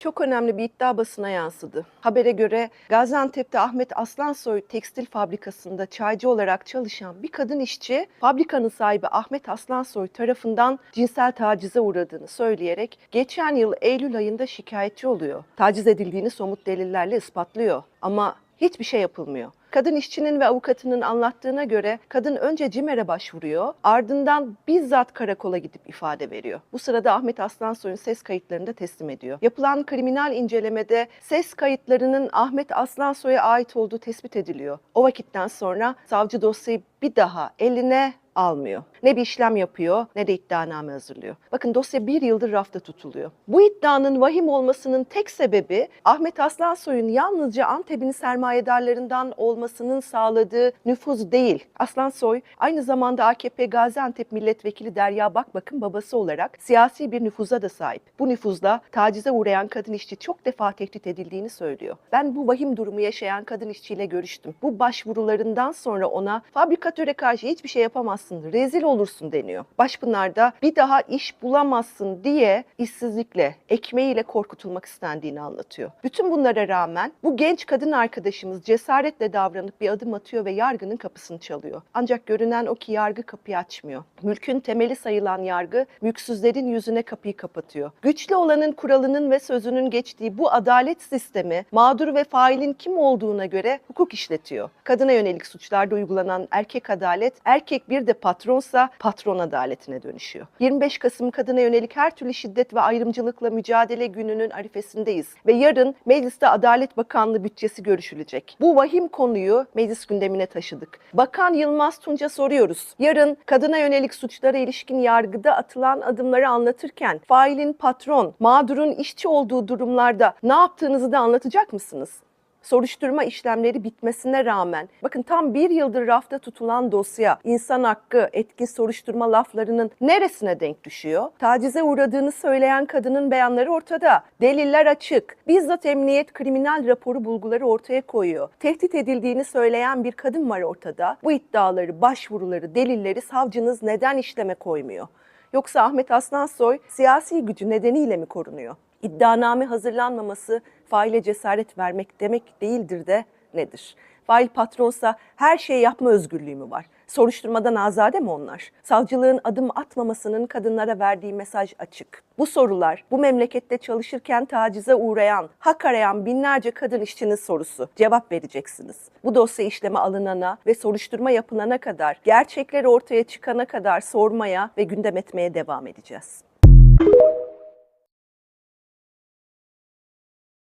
Çok önemli bir iddia basına yansıdı. Habere göre Gaziantep'te Ahmet Aslansoy tekstil fabrikasında çaycı olarak çalışan bir kadın işçi fabrikanın sahibi Ahmet Aslansoy tarafından cinsel tacize uğradığını söyleyerek geçen yıl Eylül ayında şikayetçi oluyor. Taciz edildiğini somut delillerle ispatlıyor ama hiçbir şey yapılmıyor. Kadın işçinin ve avukatının anlattığına göre kadın önce CİMER'e başvuruyor, ardından bizzat karakola gidip ifade veriyor. Bu sırada Ahmet Aslansoy'un ses kayıtlarını da teslim ediyor. Yapılan kriminal incelemede ses kayıtlarının Ahmet Aslansoy'a ait olduğu tespit ediliyor. O vakitten sonra savcı dosyayı bir daha eline almıyor. Ne bir işlem yapıyor ne de iddianame hazırlıyor. Bakın dosya bir yıldır rafta tutuluyor. Bu iddianın vahim olmasının tek sebebi Ahmet Aslansoy'un yalnızca Antep'in sermayedarlarından olmasının sağladığı nüfuz değil. Aslansoy aynı zamanda AKP Gaziantep Milletvekili Derya Bakbak'ın babası olarak siyasi bir nüfuza da sahip. Bu nüfuzda tacize uğrayan kadın işçi çok defa tehdit edildiğini söylüyor. Ben bu vahim durumu yaşayan kadın işçiyle görüştüm. Bu başvurularından sonra ona fabrikatöre karşı hiçbir şey yapamazsın, rezil olursun deniyor. Başpınar'da bir daha iş bulamazsın diye işsizlikle, ekmeğiyle korkutulmak istendiğini anlatıyor. Bütün bunlara rağmen bu genç kadın arkadaşımız cesaretle davranıp bir adım atıyor ve yargının kapısını çalıyor. Ancak görünen o ki yargı kapıyı açmıyor. Mülkün temeli sayılan yargı mülksüzlerin yüzüne kapıyı kapatıyor. Güçlü olanın kuralının ve sözünün geçtiği bu adalet sistemi mağdur ve failin kim olduğuna göre hukuk işletiyor. Kadına yönelik suçlarda uygulanan erkek adalet, erkek bir de patronsa patron adaletine dönüşüyor. 25 Kasım kadına yönelik her türlü şiddet ve ayrımcılıkla mücadele gününün arifesindeyiz ve yarın mecliste Adalet Bakanlığı bütçesi görüşülecek. Bu vahim konuyu meclis gündemine taşıdık. Bakan Yılmaz Tunç'a soruyoruz. Yarın kadına yönelik suçlara ilişkin yargıda atılan adımları anlatırken failin patron, mağdurun işçi olduğu durumlarda ne yaptığınızı da anlatacak mısınız? Soruşturma işlemleri bitmesine rağmen bakın tam bir yıldır rafta tutulan dosya insan hakkı, etkin soruşturma laflarının neresine denk düşüyor? Tacize uğradığını söyleyen kadının beyanları ortada. Deliller açık. Bizzat emniyet kriminal raporu bulguları ortaya koyuyor. Tehdit edildiğini söyleyen bir kadın var ortada. Bu iddiaları, başvuruları, delilleri savcınız neden işleme koymuyor? Yoksa Ahmet Aslansoy siyasi gücü nedeniyle mi korunuyor? İddianame hazırlanmaması faile cesaret vermek demek değildir de nedir? Fail patronsa her şeyi yapma özgürlüğü mü var? Soruşturmadan azade mi onlar? Savcılığın adım atmamasının kadınlara verdiği mesaj açık. Bu sorular bu memlekette çalışırken tacize uğrayan, hak arayan binlerce kadın işçinin sorusu. Cevap vereceksiniz. Bu dosya işleme alınana ve soruşturma yapılana kadar, gerçekler ortaya çıkana kadar sormaya ve gündem etmeye devam edeceğiz.